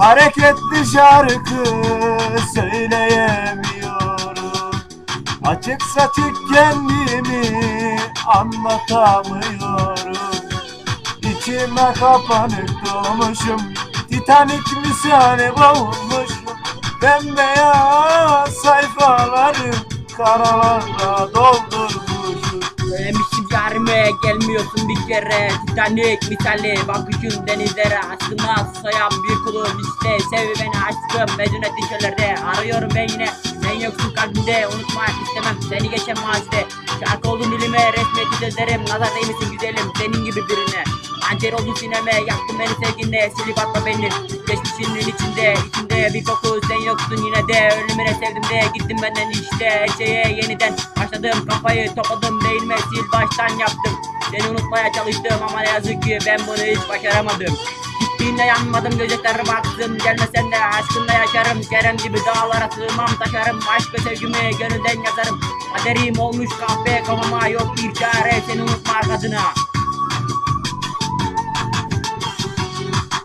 hareketli şarkı söyleyemiyorum. Açık saçık kendimi anlatamıyorum. İçime kapanık doğmuşum. Titanik misali boğulmuşum Bembeyaz sayfaları karalarla doldurmuşum Söylemiştim yarime gelmiyorsun bir kere. Titanic misali bakışın denizlere Aşkıma sayan bir kulum işte Sev beni aşkım mezun ettiğin şeylerde Arıyorum ben yine sen yoksun kalbimde. Unutmak istemem seni geçen mazide Şarkı oldun dilime resmetli sözlerim Nazar değmesin güzelim senin gibi birine Hançer oldun sineme yaktın beni sevginle Silip atma beni. Geçmişinin içinde içinde bir koku sen yoksun yine de. Ölümüne sevdim de gittim benden işte. Her şeye yeniden başladım kafayı topladım Değilme sil baştan yaptım. Seni unutmaya çalıştım ama ne yazık ki ben bunu hiç başaramadım. Gittiğinde yanmadım gözetlere baktım. Gelmesen de aşkınla yaşarım. Kerem gibi dağlara sığmam taşarım. Aşk ve sevgimi gönülden yazarım. Kaderim olmuş kahve kafama yok bir çare. Seni unutmak adına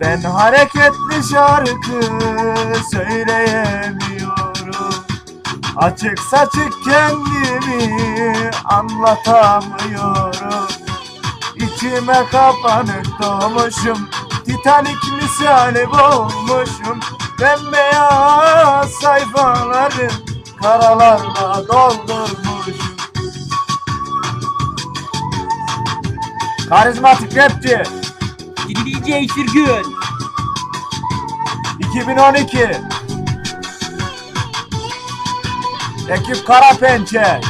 Ben hareketli şarkı söyleyemiyorum. Açık saçık kendimi anlatamıyorum. İçime kapanık doğmuşum Titanik misali boğulmuşum Bembeyaz sayfaları karalarla doldurmuşum Karizmatik rapçi DJ Sürgün 2012 Ekip Kara Pençe